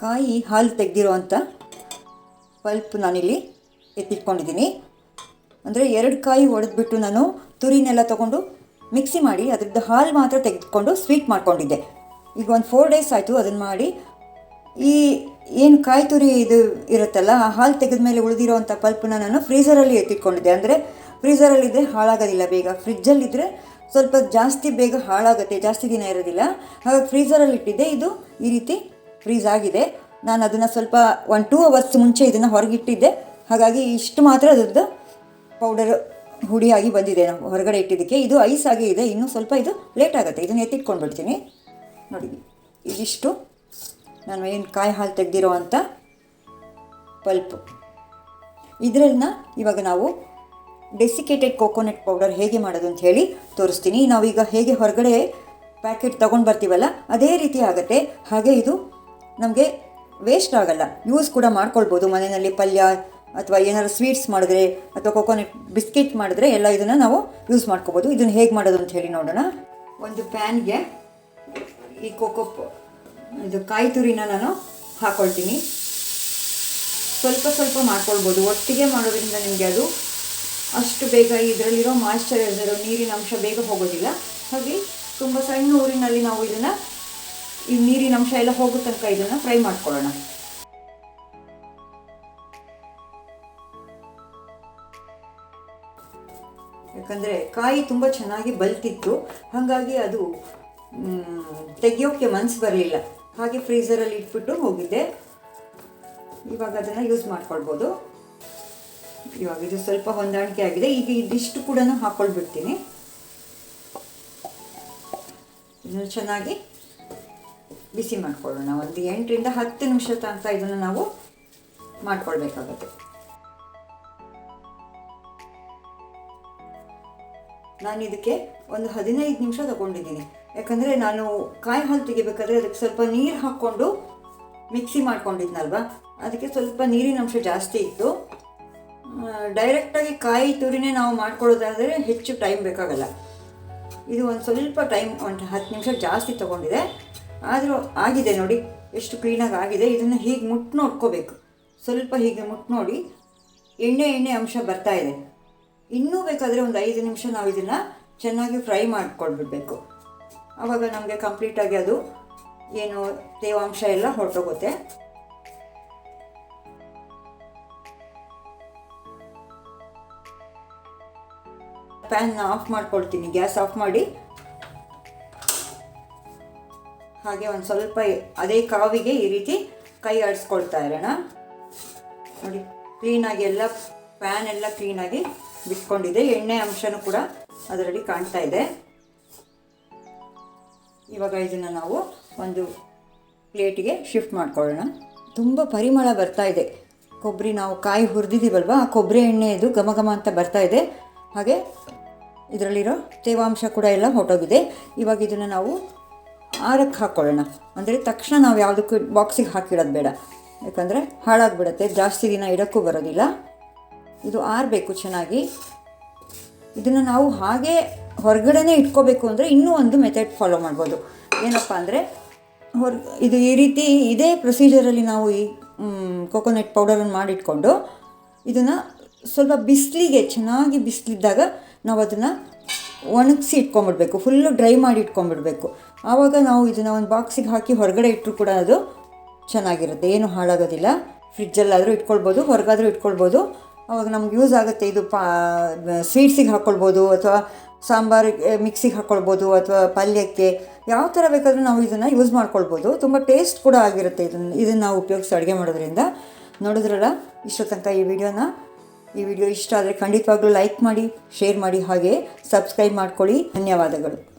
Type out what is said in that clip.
ಕಾಯಿ ಹಾಲು ತೆಗೆದಿರುವಂಥ ಪಲ್ಪ್ ನಾನಿಲ್ಲಿ ಎತ್ತಿಟ್ಕೊಂಡಿದ್ದೀನಿ. ಅಂದರೆ ಎರಡು ಕಾಯಿ ಹೊಡೆದ್ಬಿಟ್ಟು ನಾನು ತುರಿನೆಲ್ಲ ತೊಗೊಂಡು ಮಿಕ್ಸಿ ಮಾಡಿ ಅದ್ರದ್ದು ಹಾಲು ಮಾತ್ರ ತೆಗೆದುಕೊಂಡು ಸ್ವೀಟ್ ಮಾಡ್ಕೊಂಡಿದ್ದೆ. ಈಗ ಒಂದು ಫೋರ್ ಡೇಸ್ ಆಯಿತು ಅದನ್ನು ಮಾಡಿ. ಈ ಏನು ಕಾಯಿ ತುರಿ ಇದು ಇರುತ್ತಲ್ಲ, ಆ ಹಾಲು ತೆಗೆದ ಮೇಲೆ ಉಳಿದಿರೋವಂಥ ಪಲ್ಪನ್ನ ನಾನು ಫ್ರೀಝರಲ್ಲಿ ಎತ್ತಿಟ್ಕೊಂಡಿದ್ದೆ. ಅಂದರೆ ಫ್ರೀಝರಲ್ಲಿದ್ದರೆ ಹಾಳಾಗೋದಿಲ್ಲ ಬೇಗ. ಫ್ರಿಜ್ಜಲ್ಲಿದ್ದರೆ ಸ್ವಲ್ಪ ಜಾಸ್ತಿ ಬೇಗ ಹಾಳಾಗುತ್ತೆ, ಜಾಸ್ತಿ ದಿನ ಇರೋದಿಲ್ಲ. ಹಾಗಾಗಿ ಫ್ರೀಝರಲ್ಲಿ ಇಟ್ಟಿದ್ದೆ. ಇದು ಈ ರೀತಿ ಫ್ರೀಸ್ ಆಗಿದೆ. ನಾನು ಅದನ್ನು ಸ್ವಲ್ಪ ಒನ್ ಟೂ ಅವರ್ಸ್ ಮುಂಚೆ ಇದನ್ನು ಹೊರಗಿಟ್ಟಿದ್ದೆ. ಹಾಗಾಗಿ ಇಷ್ಟು ಮಾತ್ರ ಅದರದ್ದು ಪೌಡರ್ ಹುಡಿಯಾಗಿ ಬಂದಿದೆ ನಾವು ಹೊರಗಡೆ ಇಟ್ಟಿದ್ದಕ್ಕೆ. ಇದು ಐಸ್ ಆಗಿ ಇದೆ. ಇನ್ನೂ ಸ್ವಲ್ಪ ಇದು ಲೇಟ್ ಆಗುತ್ತೆ. ಇದನ್ನು ಎತ್ತಿಟ್ಕೊಂಡು ಬಿಡ್ತೀನಿ ನೋಡಿ, ಇದಿಷ್ಟು. ನಾನು ಏನು ಕಾಯಿ ಹಾಲು ತೆಗೆದಿರೋವಂಥ ಪಲ್ಪು. ಇದರನ್ನ ಇವಾಗ ನಾವು ಡೆಸಿಕೇಟೆಡ್ ಕೋಕೋನಟ್ ಪೌಡರ್ ಹೇಗೆ ಮಾಡೋದು ಅಂತ ಹೇಳಿ ತೋರಿಸ್ತೀನಿ. ನಾವೀಗ ಹೇಗೆ ಹೊರಗಡೆ ಪ್ಯಾಕೆಟ್ ತೊಗೊಂಡು ಬರ್ತೀವಲ್ಲ, ಅದೇ ರೀತಿ ಆಗುತ್ತೆ. ಹಾಗೆ ಇದು ನಮಗೆ ವೇಸ್ಟ್ ಆಗಲ್ಲ. ಯೂಸ್ ಕೂಡ ಮಾಡ್ಕೊಳ್ಬೋದು. ಮನೆಯಲ್ಲಿ ಪಲ್ಯ ಅಥವಾ ಏನಾದ್ರು ಸ್ವೀಟ್ಸ್ ಮಾಡಿದ್ರೆ ಅಥವಾ ಕೋಕೋನಟ್ ಬಿಸ್ಕೆಟ್ ಮಾಡಿದ್ರೆ ಎಲ್ಲ ಇದನ್ನು ನಾವು ಯೂಸ್ ಮಾಡ್ಕೋಬೋದು ಇದನ್ನು ಹೇಗೆ ಮಾಡೋದು ಅಂತ ಹೇಳಿ ನೋಡೋಣ. ಒಂದು ಪ್ಯಾನ್ಗೆ ಈ ಕೋಕೋ ಇದು ಕಾಯಿ ತುರಿನ ನಾನು ಹಾಕ್ಕೊಳ್ತೀನಿ ಸ್ವಲ್ಪ ಸ್ವಲ್ಪ ಮಾಡ್ಕೊಳ್ಬೋದು. ಒಟ್ಟಿಗೆ ಮಾಡೋದ್ರಿಂದ ನಿಮಗೆ ಅದು ಅಷ್ಟು ಬೇಗ ಇದರಲ್ಲಿರೋ ಮಾಯಿಶ್ಚರೈಸರು ನೀರಿನ ಅಂಶ ಬೇಗ ಹೋಗೋದಿಲ್ಲ. ಹಾಗೆ ತುಂಬ ಸಣ್ಣ ಊರಿನಲ್ಲಿ ನಾವು ಇದನ್ನು ಈ ನೀರಿನ ಅಂಶ ಎಲ್ಲ ಹೋಗೋ ತನಕ ಇದನ್ನು ಫ್ರೈ ಮಾಡ್ಕೊಳ್ಳೋಣ. ಯಾಕಂದರೆ ಕಾಯಿ ತುಂಬ ಚೆನ್ನಾಗಿ ಬಲ್ತಿತ್ತು. ಹಾಗಾಗಿ ಅದು ತೆಗಿಯೋಕೆ ಮನಸ್ಸು ಬರಲಿಲ್ಲ. ಹಾಗೆ ಫ್ರೀಝರಲ್ಲಿ ಇಟ್ಬಿಟ್ಟು ಹೋಗಿದ್ದೆ. ಇವಾಗ ಅದನ್ನು ಯೂಸ್ ಮಾಡ್ಕೊಳ್ಬೋದು. ಇವಾಗ ಇದು ಸ್ವಲ್ಪ ಹೊಂದಾಣಿಕೆ ಆಗಿದೆ. ಈಗ ಇದಿಷ್ಟು ಕೂಡ ಹಾಕ್ಕೊಳ್ಬಿಡ್ತೀನಿ ಇದನ್ನು ಚೆನ್ನಾಗಿ ಬಿಸಿ ಮಾಡ್ಕೊಳ್ಳೋಣ. ಒಂದು ಎಂಟರಿಂದ ಹತ್ತು ನಿಮಿಷ ತನಕ ಇದನ್ನು ನಾವು ಮಾಡ್ಕೊಳ್ಬೇಕಾಗತ್ತೆ. ನಾನು ಇದಕ್ಕೆ ಒಂದು ಹದಿನೈದು ನಿಮಿಷ ತಗೊಂಡಿದ್ದೀನಿ. ಯಾಕಂದರೆ ನಾನು ಕಾಯಿ ಹಾಲು ತೆಗಿಬೇಕಾದ್ರೆ ಅದಕ್ಕೆ ಸ್ವಲ್ಪ ನೀರು ಹಾಕ್ಕೊಂಡು ಮಿಕ್ಸಿ ಮಾಡ್ಕೊಂಡಿದ್ನಲ್ವ? ಅದಕ್ಕೆ ಸ್ವಲ್ಪ ನೀರಿನ ಅಂಶ ಜಾಸ್ತಿ ಇತ್ತು. ಡೈರೆಕ್ಟಾಗಿ ಕಾಯಿ ತುರಿನೇ ನಾವು ಮಾಡ್ಕೊಳ್ಳೋದಾದರೆ ಹೆಚ್ಚು ಟೈಮ್ ಬೇಕಾಗಲ್ಲ. ಇದು ಒಂದು ಸ್ವಲ್ಪ ಟೈಮ್, ಒಂದು ಹತ್ತು ನಿಮಿಷ ಜಾಸ್ತಿ ತೊಗೊಂಡಿದೆ. ಆದರೂ ಆಗಿದೆ ನೋಡಿ, ಎಷ್ಟು ಕ್ಲೀನಾಗಿ ಆಗಿದೆ. ಇದನ್ನು ಹೀಗೆ ಮುಟ್ಟು ನೋಡ್ಕೋಬೇಕು. ಸ್ವಲ್ಪ ಹೀಗೆ ಮುಟ್ಟು ನೋಡಿ ಎಣ್ಣೆ ಎಣ್ಣೆ ಅಂಶ ಬರ್ತಾ ಇದೆ. ಇನ್ನೂ ಬೇಕಾದರೆ ಒಂದು ಐದು ನಿಮಿಷ ನಾವು ಇದನ್ನು ಚೆನ್ನಾಗಿ ಫ್ರೈ ಮಾಡ್ಕೊಳ್ಬಿಡ್ಬೇಕು ಆವಾಗ ನಮಗೆ ಕಂಪ್ಲೀಟಾಗಿ ಅದು ಏನು ತೇವಾಂಶ ಎಲ್ಲ ಹೊರಟೋಗುತ್ತೆ. ಪ್ಯಾನ್ನ ಆಫ್ ಮಾಡ್ಕೊಳ್ತೀನಿ ಗ್ಯಾಸ್ ಆಫ್ ಮಾಡಿ ಹಾಗೆ ಒಂದು ಸ್ವಲ್ಪ ಅದೇ ಕಾವಿಗೆ ಈ ರೀತಿ ಕೈ ಆಡಿಸ್ಕೊಳ್ತಾ ಇರೋಣ. ನೋಡಿ ಕ್ಲೀನಾಗಿ ಎಲ್ಲ ಪ್ಯಾನ್ ಎಲ್ಲ ಕ್ಲೀನಾಗಿ ಬಿಟ್ಕೊಂಡಿದೆ. ಎಣ್ಣೆ ಅಂಶನೂ ಕೂಡ ಅದರಲ್ಲಿ ಕಾಣ್ತಾ ಇದೆ. ಇವಾಗ ಇದನ್ನು ನಾವು ಒಂದು ಪ್ಲೇಟಿಗೆ ಶಿಫ್ಟ್ ಮಾಡ್ಕೊಳ್ಳೋಣ. ತುಂಬ ಪರಿಮಳ ಬರ್ತಾ ಇದೆ. ಕೊಬ್ಬರಿ ನಾವು ಕಾಯಿ ಹುರಿದಿದ್ದೀವಲ್ವ ಆ ಕೊಬ್ಬರಿ ಎಣ್ಣೆದು ಘಮ ಘಮ ಅಂತ ಬರ್ತಾ ಇದೆ. ಹಾಗೆ ಇದರಲ್ಲಿರೋ ತೇವಾಂಶ ಕೂಡ ಎಲ್ಲ ಹೊಟ್ಟೋಗಿದೆ ಇವಾಗ ಇದನ್ನು ನಾವು ಆರಕ್ಕೆ ಹಾಕ್ಕೊಳ್ಳೋಣ ಅಂದರೆ ತಕ್ಷಣ ನಾವು ಯಾವುದಕ್ಕೂ ಬಾಕ್ಸಿಗೆ ಹಾಕಿಡೋದು ಬೇಡ. ಯಾಕಂದರೆ ಹಾಳಾಗಿಬಿಡುತ್ತೆ, ಜಾಸ್ತಿ ದಿನ ಇಡೋಕ್ಕೂ ಬರೋದಿಲ್ಲ. ಇದು ಆರಬೇಕು ಚೆನ್ನಾಗಿ. ಇದನ್ನು ನಾವು ಹಾಗೆ ಹೊರಗಡೆನೇ ಇಟ್ಕೋಬೇಕು ಅಂದರೆ ಇನ್ನೂ ಒಂದು ಮೆಥಡ್ ಫಾಲೋ ಮಾಡ್ಬೋದು. ಏನಪ್ಪ ಅಂದರೆ ಹೊರ, ಇದು ಈ ರೀತಿ ಇದೇ ಪ್ರೊಸೀಜರಲ್ಲಿ ನಾವು ಈ ಕೋಕೋನಟ್ ಪೌಡರನ್ನು ಮಾಡಿಟ್ಕೊಂಡು ಇದನ್ನು ಸ್ವಲ್ಪ ಬಿಸಿಲಿಗೆ, ಚೆನ್ನಾಗಿ ಬಿಸಿಲಿದ್ದಾಗ ನಾವು ಅದನ್ನು ಒಣಗಿಸಿ ಇಟ್ಕೊಂಡ್ಬಿಡ್ಬೇಕು ಫುಲ್ಲು ಡ್ರೈ ಮಾಡಿ ಇಟ್ಕೊಂಡ್ಬಿಡ್ಬೇಕು ಆವಾಗ ನಾವು ಇದನ್ನು ಒಂದು ಬಾಕ್ಸಿಗೆ ಹಾಕಿ ಹೊರಗಡೆ ಇಟ್ಟರು ಕೂಡ ಅದು ಚೆನ್ನಾಗಿರುತ್ತೆ. ಏನು ಹಾಳಾಗೋದಿಲ್ಲ. ಫ್ರಿಡ್ಜಲ್ಲಾದರೂ ಇಟ್ಕೊಳ್ಬೋದು, ಹೊರಗಾದರೂ ಇಟ್ಕೊಳ್ಬೋದು. ಆವಾಗ ನಮ್ಗೆ ಯೂಸ್ ಆಗುತ್ತೆ ಇದು ಪಾ ಸ್ವೀಟ್ಸಿಗೆ ಹಾಕ್ಕೊಳ್ಬೋದು ಅಥವಾ ಸಾಂಬಾರಿಗೆ ಮಿಕ್ಸಿಗೆ ಹಾಕ್ಕೊಳ್ಬೋದು ಅಥವಾ ಪಲ್ಯಕ್ಕೆ ಯಾವ ಥರ ಬೇಕಾದರೂ ನಾವು ಇದನ್ನು ಯೂಸ್ ಮಾಡ್ಕೊಳ್ಬೋದು. ತುಂಬ ಟೇಸ್ಟ್ ಕೂಡ ಆಗಿರುತ್ತೆ ಇದನ್ನು ಇದನ್ನು ನಾವು ಉಪಯೋಗಿಸಿ ಅಡುಗೆ ಮಾಡೋದ್ರಿಂದ. ನೋಡಿದ್ರಲ್ಲ ಇಷ್ಟೋ ತನಕ ಈ ವಿಡಿಯೋನ ಈ ವಿಡಿಯೋ ಇಷ್ಟ ಆದರೆ ಖಂಡಿತವಾಗ್ಲೂ ಲೈಕ್ ಮಾಡಿ ಶೇರ್ ಮಾಡಿ ಹಾಗೆ ಸಬ್ಸ್ಕ್ರೈಬ್ ಮಾಡ್ಕೊಳ್ಳಿ. ಧನ್ಯವಾದಗಳು.